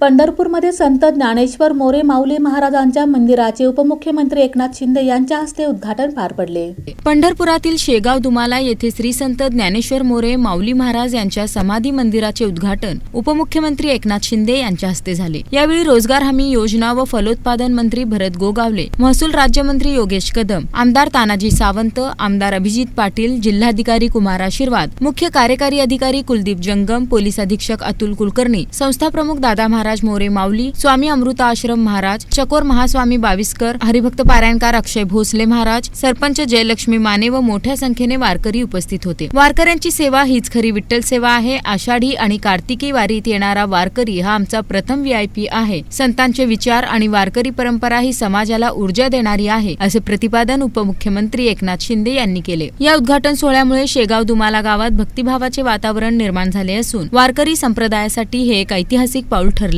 पंढरपूरमध्ये संत ज्ञानेश्वर मोरे माऊली महाराजांच्या मंदिराचे उपमुख्यमंत्री एकनाथ शिंदे यांच्या हस्ते उद्घाटन पार पडले. पंढरपुरातील शेगाव दुमाला येथे श्री संत ज्ञानेश्वर मोरे माऊली महाराज यांच्या समाधी मंदिराचे उद्घाटन उपमुख्यमंत्री एकनाथ शिंदे यांच्या हस्ते झाले. यावेळी रोजगार हमी योजना व फलोत्पादन मंत्री भरत गोगावले महसूल राज्यमंत्री योगेश कदम आमदार तानाजी सावंत आमदार अभिजित पाटील जिल्हाधिकारी कुमार आशीर्वाद मुख्य कार्यकारी अधिकारी कुलदीप जंगम पोलीस अधीक्षक अतुल कुलकर्णी संस्था प्रमुख दादा महाराज मोरे माऊली स्वामी अमृता आश्रम महाराज चकोर महास्वामी बाविस्कर हरिभक्त पारायणकार अक्षय भोसले महाराज सरपंच जयलक्ष्मी माने व मोठ्या संख्येने वारकरी उपस्थित होते. वारकऱ्यांची सेवा हीच खरी विठ्ठल सेवा आहे. आषाढी आणि कार्तिकी वारीत येणारा वारकरी हा आमचा प्रथम व्हीआयपी आहे. संतांचे विचार आणि वारकरी परंपरा ही समाजाला ऊर्जा देणारी आहे असे प्रतिपादन उपमुख्यमंत्री एकनाथ शिंदे यांनी केले. या उद्घाटन सोहळ्यामुळे शेगाव दुमाला गावात भक्तिभावाचे वातावरण निर्माण झाले असून वारकरी संप्रदायासाठी हे एक ऐतिहासिक पाऊल ठरले